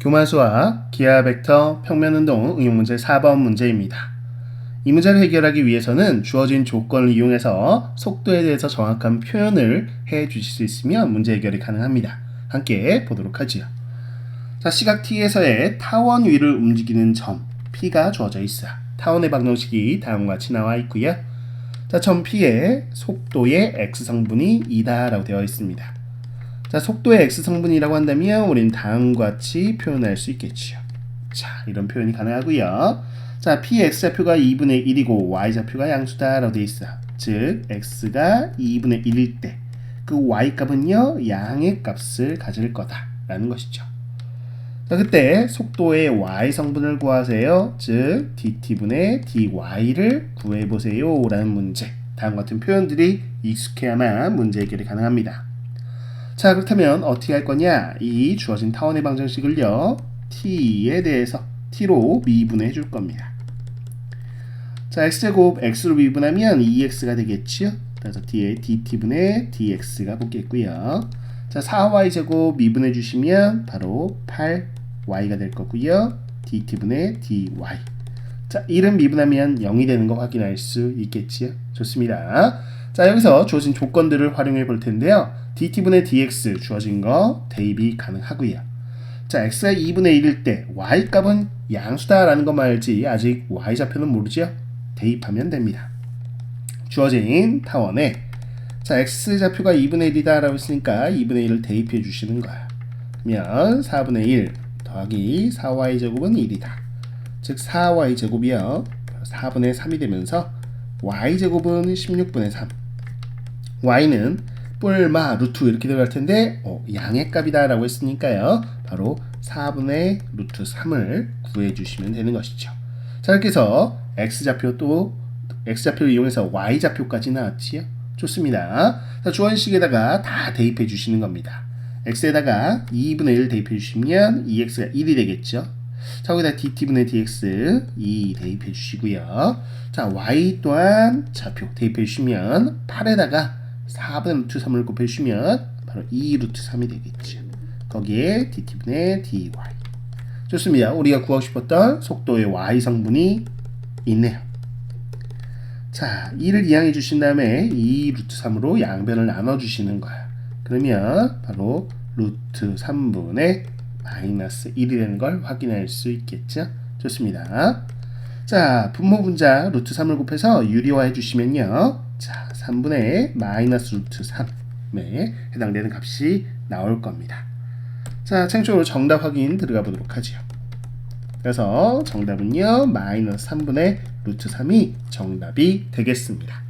교마수와 기하 벡터 평면 운동 응용 문제 4번 문제입니다. 이 문제를 해결하기 위해서는 주어진 조건을 이용해서 속도에 대해서 정확한 표현을 해 주실 수 있으면 문제 해결이 가능합니다. 함께 보도록 하지요. 자, 시각 T에서의 타원 위를 움직이는 점 P가 주어져 있어요. 타원의 방정식이 다음과 같이 나와 있고요. 자, 점 P의 속도의 x 성분이 2다라고 되어 있습니다. 자, 속도의 x 성분이라고 한다면 우리는 다음과 같이 표현할 수 있겠지요. 자, 이런 표현이 가능하고요. 자, p x 좌표가 2분의 1이고 y 좌표가 양수다라고 되어 있어. 즉, x가 2분의 1일 때 그 y 값은요 양의 값을 가질 거다라는 것이죠. 자, 그때 속도의 y 성분을 구하세요. 즉, dt분의 dy를 구해보세요. 라는 문제. 다음 같은 표현들이 익숙해야만 문제 해결이 가능합니다. 자, 그렇다면 어떻게 할 거냐? 이 주어진 타원의 방정식을요, t에 대해서 t로 미분해 줄 겁니다. 자, x제곱 x로 미분하면 2x가 되겠지요? 그래서 뒤에 dt분의 dx가 붙겠고요. 자, 4y제곱 미분해 주시면 바로 8y가 될 거고요. dt분의 dy. 자, 1은 미분하면 0이 되는 거 확인할 수 있겠지요? 좋습니다. 자, 여기서 주어진 조건들을 활용해 볼 텐데요. dt분의 dx 주어진 거 대입이 가능하고요. 자, x가 2분의 1일 때 y값은 양수다라는 것만 알지 아직 y좌표는 모르죠? 대입하면 됩니다. 주어진 타원에 자, x좌표가 2분의 1이다라고 했으니까 2분의 1을 대입해 주시는 거야. 그러면 4분의 1 더하기 4y제곱은 1이다. 즉 4y제곱이요. 4분의 3이 되면서 y제곱은 16분의 3. y는 뿔마 루트 이렇게 들어갈 텐데 어, 양의 값이다라고 했으니까요. 바로 4분의 루트 3을 구해 주시면 되는 것이죠. 자 이렇게 해서 x좌표 또 x좌표를 이용해서 y좌표까지 나왔지요. 좋습니다. 자, 주원식에다가 다 대입해 주시는 겁니다. x에다가 2분의 1 대입해 주시면 2x가 1이 되겠죠. 자, 거기다 dt분의 dx 2 대입해 주시고요. 자, y 또한 좌표 대입해 주시면 8에다가 4분의 루트 3을 곱해 주시면 바로 2 루트 3이 되겠죠. 거기에 dt분의 dy. 좋습니다. 우리가 구하고 싶었던 속도의 y 성분이 있네요. 자, 2를 이항해 주신 다음에 2 루트 3으로 양변을 나눠 주시는 거야. 그러면 바로 루트 3분의 마이너스 1이 되는 걸 확인할 수 있겠죠? 좋습니다. 자, 분모 분자 루트 3을 곱해서 유리화 해 주시면요. 자, 3분의 마이너스 루트 3에 해당되는 값이 나올 겁니다. 자, 창조로 정답 확인 들어가 보도록 하죠. 그래서 정답은요, 마이너스 3분의 루트 3이 정답이 되겠습니다.